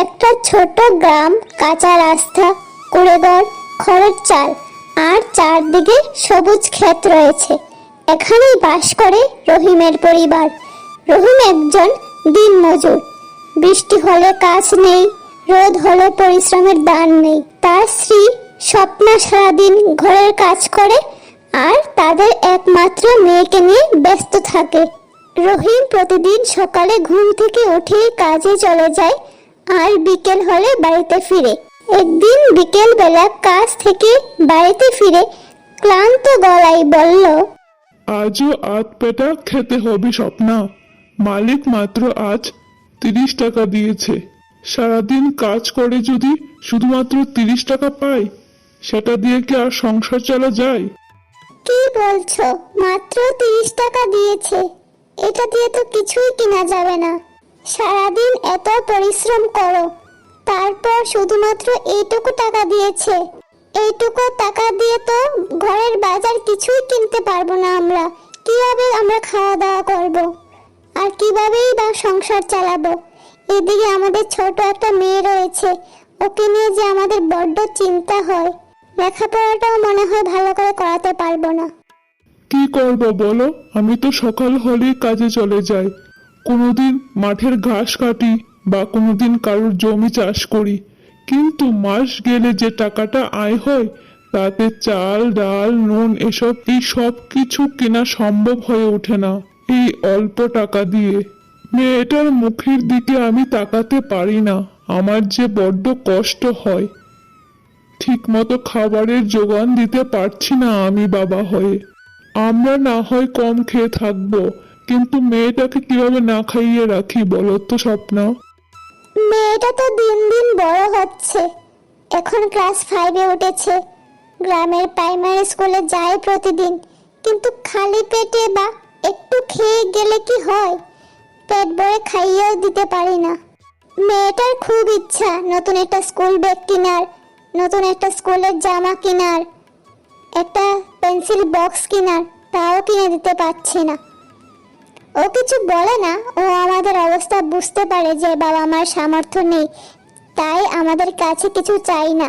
একটা ছোট গ্রাম কাঁচা রাস্তা, কুড়েঘর, খড়ের চাল আর চারদিকে সবুজ ক্ষেত রয়েছে। এখানেই বাস করে রহিমের পরিবার। রহিম একজন দিনমজুর বৃষ্টি হলে কাজ নেই, রোদ হলে পরিশ্রমের দান নেই। তার স্ত্রী স্বপ্না সারাদিন ঘরের কাজ করে আর তাদের একমাত্র মেয়েকে নিয়ে ব্যস্ত থাকে। রহিম প্রতিদিন সকালে ঘুম থেকে উঠেই কাজে চলে যায় আর বিকেল হলে বাড়িতে ফিরে। একদিন বিকেল বেলা কাজ থেকে বাড়িতে ফিরে ক্লান্ত গলায় বলল আজও আধ পেটা খেতে হবে স্বপ্না। মালিক মাত্র আজ তিরিশ টাকা দিয়েছে। সারাদিন কাজ করে যদি শুধুমাত্র তিরিশ টাকা পাই সেটা দিয়ে কি আর সংসার চালা যায়? কি বলছো? মাত্র তিরিশ টাকা দিয়েছে। এটা দিয়ে তো কিছুই কিনা যাবে না। সারাদিন এত পরিশ্রম করো। তারপর শুধুমাত্র এইটুকু টাকা দিয়েছে। এইটুকু টাকা দিয়ে তো ঘরের বাজার কিছুই কিনতে পারব না আমরা। কীভাবে আমরা খাওয়া দাওয়া করব? আর কিভাবেই বা সংসার চালাবো? এদিকে আমাদের ছোট একটা মেয়ে রয়েছে। ওকে নিয়ে যে আমাদের বড্ড চিন্তা হয়। লেখাপড়াটাও মনে হয় ভালো করে করাতে পারব না। কি করব বলো? আমি তো সকাল হলেই কাজে চলে যাই। কোনোদিন মাঠের ঘাস কাটি বা কোনোদিন কারোর জমি চাষ করি। কিন্তু মাস গেলে যে টাকাটা আয় হয়, তাতে চাল, ডাল, নুন এসব এই সব কিছু কেনা সম্ভব হয়ে ওঠে না এই অল্প টাকা দিয়ে। মেয়েটার মুখের দিকে আমি তাকাতে পারি না, আমার যে বড্ড কষ্ট হয়। ঠিকমতো খাবারের যোগান দিতে পারছি না আমি বাবা হয়ে। আমরা না হয় কম খেয়ে থাকব কিন্তু মেয়েটাকে কীভাবে না খাইয়ে রাখি বলো তো, স্বপ্ন? মেয়েটা তো দিন দিন বড় হচ্ছে। এখন ক্লাস ফাইভে উঠেছে। গ্রামের প্রাইমারি স্কুলে যায় প্রতিদিন। কিন্তু খালি পেটে বা একটু খেয়ে গেলে কি হয়? পেট ভরে খাইয়েও দিতে পারি না। মেয়েটার খুব ইচ্ছা নতুন একটা স্কুল ব্যাগ কেনার, নতুন একটা স্কুলের জামা কেনার, একটা পেন্সিল বক্স কেনার, তাও কিনে দিতে পারছি না। ও কিছু বলে না। ও আমাদের অবস্থা বুঝতে পারে যে বাবা মার সামর্থ্য নেই, তাই আমাদের কাছে কিছু চাই না।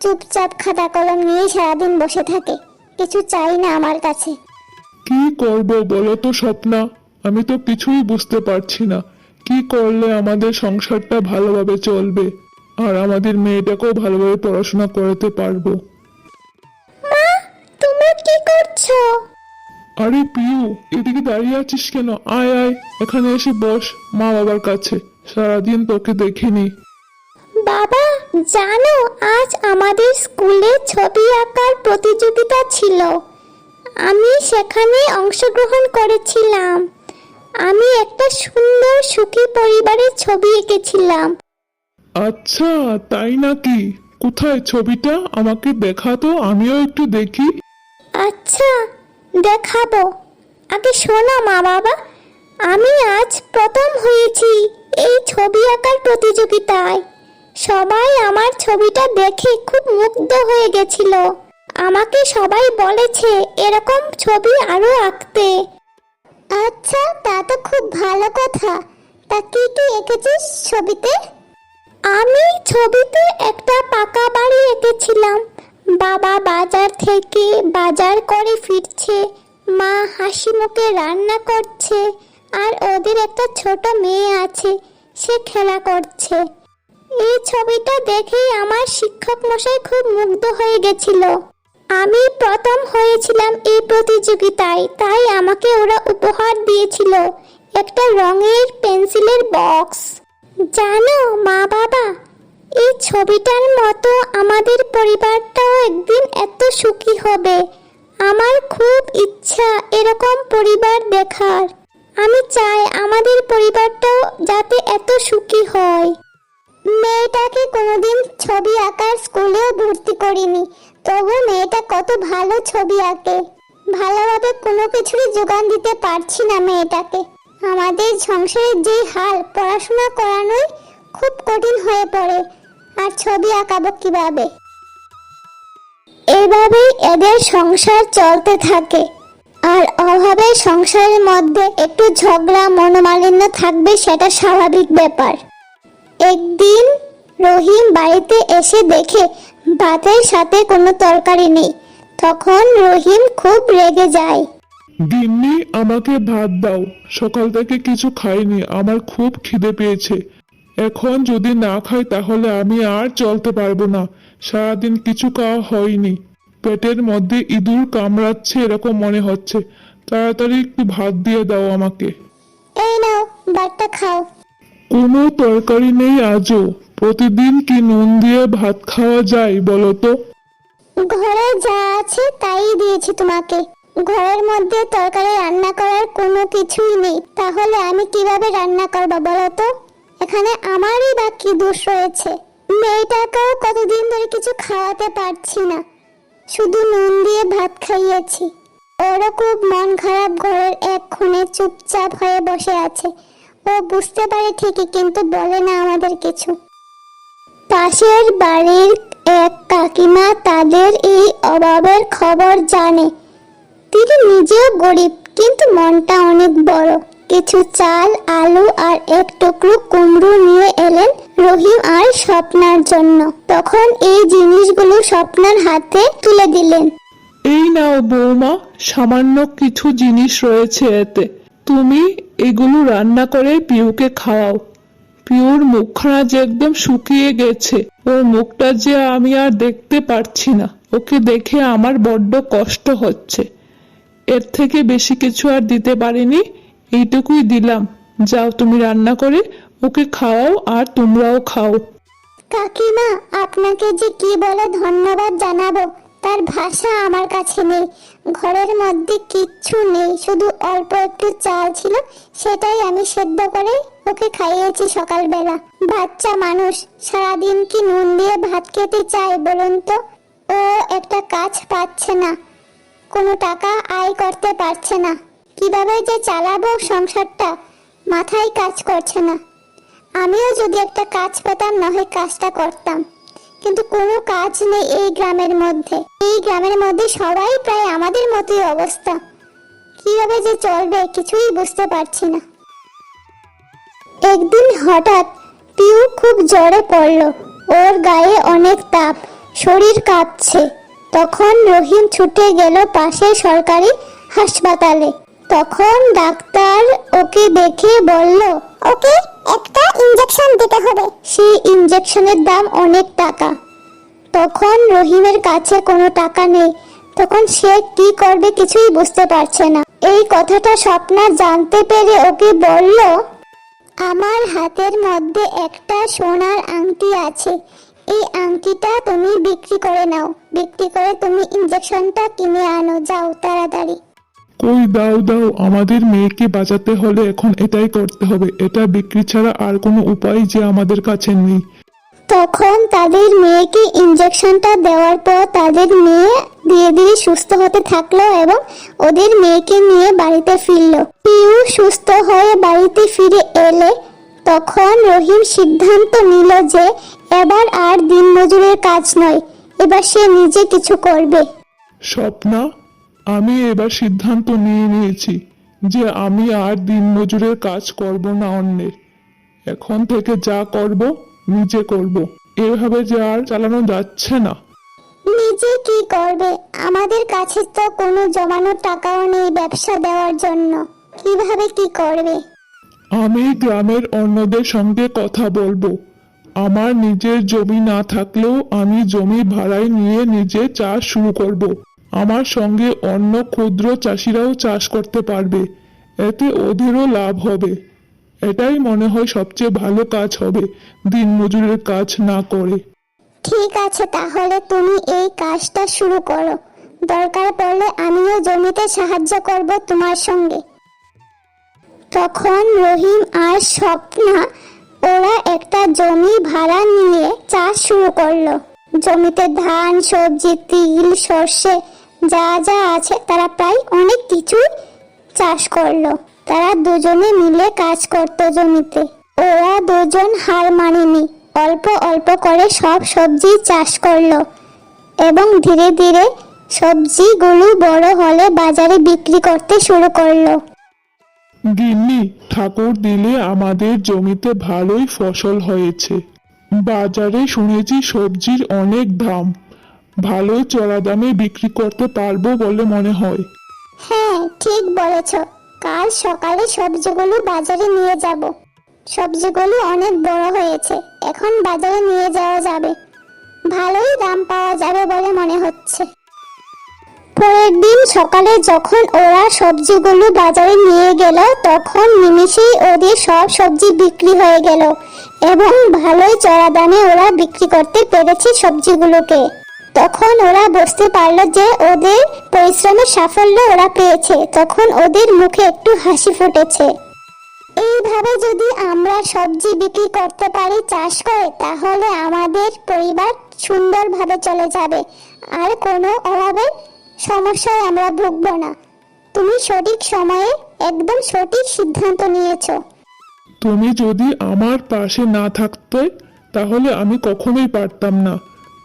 চুপচাপ খাতা কলম নিয়ে সারাদিন বসে থাকে, কিছু চাই না আমার কাছে। কি করব বলো তো স্বপ্না? আমি তো কিছুই বুঝতে পারছি না। কি করলে আমাদের সংসারটা ভালোভাবে চলবে? আর আমাদের মেয়েটাকেও ভালোভাবে পড়াশোনা করাতে পারব। আরে পিউ এদিকে দাঁড়িয়ে আছিস কেন? আয় আয় এখানে এসে বস মা বাবার কাছে। সারাদিন তোকে দেখিনি। বাবা জানো আজ আমাদের স্কুলে ছবি আঁকার প্রতিযোগিতা ছিল। আমি সেখানে অংশগ্রহণ করেছিলাম। আমি একটা সুন্দর সুখী পরিবারের ছবি এঁকেছিলাম। আচ্ছা তাই নাকি? কোথায় ছবিটা? আমাকে দেখাতো আমিও একটু দেখি। আচ্ছা দেখাবো। আগে শোনো মা বাবা আমি আজ প্রথম হয়েছি এই ছবি আঁকার প্রতিযোগিতায়। সবাই আমার ছবিটা দেখে খুব মুগ্ধ হয়ে গেছিল। আমাকে সবাই বলেছে এরকম ছবি আরও আঁকতে। আচ্ছা তা তো খুব ভালো কথা। তা কি কি এঁকেছিস ছবিতে? আমি ছবিতে একটা পাকা বাড়ি এঁকেছিলাম। বাবা বাজার থেকে বাজার করে ফিরছে। মা হাসি মুখে রান্না করছে আর ওদের একটা ছোট মেয়ে আছে, সে খেলা করছে। এই ছবিটা দেখেই আমার শিক্ষক মশাই খুব মুগ্ধ হয়ে গেছিল। আমি প্রথম হয়েছিলাম এই প্রতিযোগিতায়, তাই আমাকে ওরা উপহার দিয়েছিল। একটা রঙের পেন্সিলের বক্স। জানো মা বাবা এই ছবিটার মতো আমাদের পরিবারটাও একদিন এত সুখী হবে। আমার খুব ইচ্ছা এরকম পরিবার দেখার। আমি চাই আমাদের পরিবারটাও যাতে এত সুখী হয়। মেয়েটাকে কোনোদিন ছবি আঁকার স্কুলেও ভর্তি করিনি। তবু মেয়েটা কত ভালো ছবি আঁকে। ভালোভাবে কোনো কিছুরই যোগান দিতে পারছি না মেয়েটাকে। আমাদের সংসারের যে হাল পড়াশোনা করানোই খুব কঠিন হয়ে পড়ে, আর ছবি আঁকাবো কীভাবে? এভাবেই এদের সংসার চলতে থাকে, আর অভাবে সংসারের মধ্যে একটু ঝগড়া মনোমালিন্য থাকবে সেটা স্বাভাবিক ব্যাপার। একদিন রহিম বাড়িতে এসে দেখে ভাতের সাথে কোনো তরকারি নেই, তখন রহিম খুব রেগে যায়। গিন্নি, আমাকে ভাত দাও, সকাল থেকে কিছু খাইনি, আমার খুব খিদে পেয়েছে। এখন যদি না খাই তাহলে আমি আর চলতে পারব না। সারাদিন কিছু খাওয়া হয়নি। পেটের মধ্যে ইঁদুর কামড়াচ্ছে এরকম মনে হচ্ছে। তাড়াতাড়ি একটু ভাত দিয়ে দাও আমাকে। এই নাও ভাতটা খাও। কোনো তরকারি নেই আজও। প্রতিদিন কি নুন দিয়ে ভাত খাওয়া যায় বলো তো? ঘরে যা আছে তাই দিয়েছি তোমাকে। ঘরের মধ্যে তরকারি রান্না করার কোনো কিছুই নেই। তাহলে আমি কীভাবে রান্না করব বলো তো? এখানে আমারই বা কি দোষ রয়েছে। মেয়েটাকেও কতদিন ধরে কিছু খাওয়াতে পারছি না। শুধু নুন দিয়ে ভাত খাইয়েছি। ওরও খুব মন খারাপ ঘরের এক কোণে চুপচাপ হয়ে বসে আছে। ও বুঝতে পারে ঠিকই, কিন্তু বলে না আমাদের কিছু। পাশের বাড়ির এক কাকিমা তাদের এই অভাবের খবর জানে। তিনি নিজেও গরিব, কিন্তু মনটা অনেক বড়। কিছু চাল, আলু আর এক টুকরো কুমড়ো নিয়ে এলেন রহিম আর স্বপ্নার জন্য। তখন এই জিনিসগুলো স্বপ্নার হাতে তুলে দিলেন। এই নাও বৌমা, সামান্য কিছু জিনিস রয়েছে এতে। তুমি এগুলো রান্না করে পিউকে খাওয়াও। পিউর মুখখানা যে একদম শুকিয়ে গেছে। ওর মুখটা যে আমি আর দেখতে পারছি না। ওকে দেখে আমার বড্ড কষ্ট হচ্ছে। এর থেকে বেশি কিছু আর দিতে পারিনি। এইটুকুই দিলাম। যাও তুমি রান্না করে ওকে খাওয়াও আর তোমরাও খাও। কাকিমা, আপনাকে যে কি বলে ধন্যবাদ জানাব, তার ভাষা আমার কাছে নেই। ঘরের মধ্যে কিচ্ছু নেই, শুধু অল্প একটু চাল ছিল, সেটাই আমি সেদ্ধ করে ওকে খাইয়েছি সকালবেলা। বাচ্চা মানুষ, সারাদিন কি নুন দিয়ে ভাত খেতে চায় বলুন তো? ও একটা কাজ পাচ্ছে না, কোনো টাকা আয় করতে পারছে না। কীভাবে যে চালাবো সংসারটা? মাথায় কাজ করছে না। আমিও যদি একটা কাজ পেতাম, না হয় কাজটা করতাম। কিন্তু কোনো কাজ নেই এই গ্রামের মধ্যে। এই গ্রামের মধ্যে সবাই প্রায় আমাদের মতোই অবস্থা। কীভাবে যে চলবে কিছুই বুঝতে পারছি না। একদিন হঠাৎ পিউ খুব জ্বরে পড়ল। ওর গায়ে অনেক তাপ। শরীর কাঁপছে। তখন রহিম ছুটে গেল পাশের সরকারি হাসপাতালে। তখন ডাক্তার ওকে দেখে বলল, ওকে একটা ইঞ্জেকশন দিতে হবে। সেই ইঞ্জেকশনের দাম অনেক টাকা। তখন রহিমের কাছে কোনো টাকা নেই। তখন সে কি করবে কিছুই বুঝতে পারছে না। এই কথাটা স্বপ্না জানতে পেরে ওকে বলল, আমার হাতের মধ্যে একটা সোনার আংটি আছে। এই আংটিটা তুমি বিক্রি করে নাও। বিক্রি করে তুমি ইঞ্জেকশনটা কিনে আনো। যাও তাড়াতাড়ি। কই দাও দাও আমাদের মেয়েকে বাঁচাতে হলে এখন এটাই করতে হবে। এটা বিক্রি ছাড়া আর কোনো উপায় যে আমাদের কাছে নেই। তখন তাদের মেয়েকে ইঞ্জেকশনটা দেওয়ার পর তাদের মেয়ে ধীরে ধীরে সুস্থ হতে থাকল এবং ওদের মেয়েকে নিয়ে বাড়িতে ফিরলো। পিউ সুস্থ হয়ে বাড়িতে ফিরে এলে তখন রহিম সিদ্ধান্ত নিল যে এবার আর দিনমজুরের কাজ নয় এবার সে নিজে কিছু করবে। স্বপ্না আমি এবার সিদ্ধান্ত নিয়ে নিয়েছি যে আমি আর দিনমজুরের কাজ করব না অন্যের। এখন থেকে যা করব নিজে করব। এভাবে যে আর চালানো যাচ্ছে না। নিজে কি করবে? আমাদের কাছে তো কোনো জমানো টাকাও নেই ব্যবসা দেওয়ার জন্য। কীভাবে কি করবে? আমি গ্রামের অন্যদের সঙ্গে কথা বলব। আমার নিজের জমি না থাকলেও আমি জমি ভাড়ায় নিয়ে নিজে চাষ শুরু করব। আমার সঙ্গে অন্য ক্ষুদ্র চাষিরাও চাষ করতে পারবে। এতে ওদেরও লাভ হবে। এটাই মনে হয় সবচেয়ে ভালো কাজ হবে দিনমজুরের কাজ না করে। ঠিক আছে, তাহলে তুমি এই কাজটা শুরু করো। দরকার পড়লে আমিও জমিতে সাহায্য করব তোমার সঙ্গে। তখন রহিম আর স্বপ্না, ওরা একটা জমি ভাড়া নিয়ে চাষ শুরু করল। জমিতে ধান, সবজি, তিল, সর্ষে যা যা আছে, তারা প্রায় অনেক কিছুই চাষ করল। তারা দুজনে মিলে কাজ করতো জমিতে। ওরা দুজন হার মানেনি। অল্প অল্প করে সব সবজি চাষ করল এবং ধীরে ধীরে সবজিগুলো বড় হলে বাজারে বিক্রি করতে শুরু করল। গিন্নি, ঠাকুর দিলে আমাদের জমিতে ভালোই ফসল হয়েছে। বাজারে শুনেছি সবজির অনেক দাম। ভালো চড়া দামে বিক্রি করতে পারব বলে মনে হয়। হ্যাঁ ঠিক বলেছ। কাল সকালে সবজিগুলো বাজারে নিয়ে যাব। সবজিগুলো অনেক বড় হয়েছে, এখন বাজারে নিয়ে যাওয়া যাবে। ভালোই দাম পাওয়া যাবে বলে মনে হচ্ছে। পরের দিন সকালে যখন ওরা সবজিগুলো বাজারে নিয়ে গেল, তখন নিমিষেই ওদের সব সবজি বিক্রি হয়ে গেল। এবং ভালোই চড়া দামে ওরা বিক্রি করতে পেরেছে সবজিগুলোকে। তখন ওরা বুঝতে পারল যে ওদের পরিশ্রমের সাফল্য ওরা পেয়েছে। তখন ওদের মুখে একটু হাসি ফুটেছে। এইভাবে যদি আমরা সবজি বিক্রি করতে পারি চাষ করে, তাহলে আমাদের পরিবার সুন্দরভাবে চলে যাবে। আর কোনো অভাবের সমস্যায় আমরা ভুগবো না। তুমি সঠিক সময়ে একদম সঠিক সিদ্ধান্ত নিয়েছো। তুমি যদি আমার পাশে না থাকতে, তাহলে আমি কখনোই পারতাম না।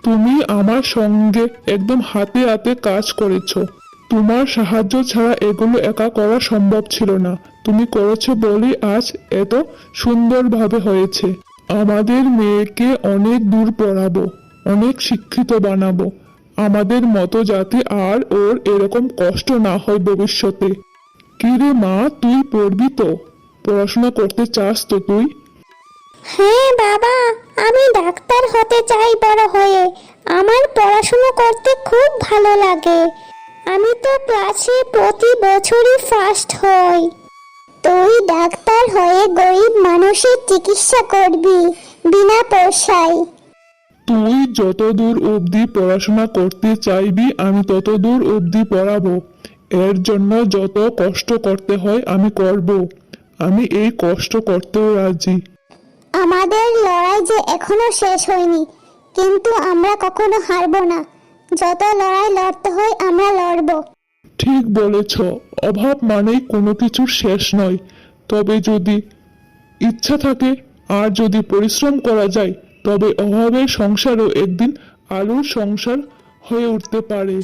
তুমি আমার সঙ্গে একদম হাতে হাতে কাজ করেছ। তোমার সাহায্য ছাড়া এগুলো একা করা সম্ভব ছিল না। তুমি করেছ বলেই আজ এত সুন্দরভাবে হয়েছে। আমাদের মেয়েকে অনেক দূর পড়াবো, অনেক শিক্ষিত বানাবো। আমাদের মতো যাতে আর ওর এরকম কষ্ট না হয় ভবিষ্যতে। কিরে মা, তুই পড়বি তো? পড়াশোনা করতে চাস তো তুই? হ্যাঁ বাবা, আমি ডাক্তার হতে চাই বড় হয়ে। আমার পড়াশোনা করতে খুব ভালো লাগে। আমি তো ক্লাসে প্রতি বছরই ফার্স্ট হই। তুই ডাক্তার হয়ে গরিব মানুষের চিকিৎসা করবি বিনা পয়সায়। তুই যত দূর অবধি পড়াশোনা করতে চাইবি, আমি তত দূর অবধি পড়াবো। এর জন্য যত কষ্ট করতে হয়, আমি করব। আমি এই কষ্ট করতেও রাজি। আমাদের লড়াই যে এখনও শেষ হয়নি, কিন্তু আমরা কখনো হারবো না। যত লড়াই লড়তে হয়, আমরা লড়বো। ঠিক বলেছ, অভাব মানেই কোনো কিছুর শেষ নয়। তবে যদি ইচ্ছা থাকে, আর যদি পরিশ্রম করা যায়, তবে অভাবের সংসারও একদিন আলোর সংসার হয়ে উঠতে পারে।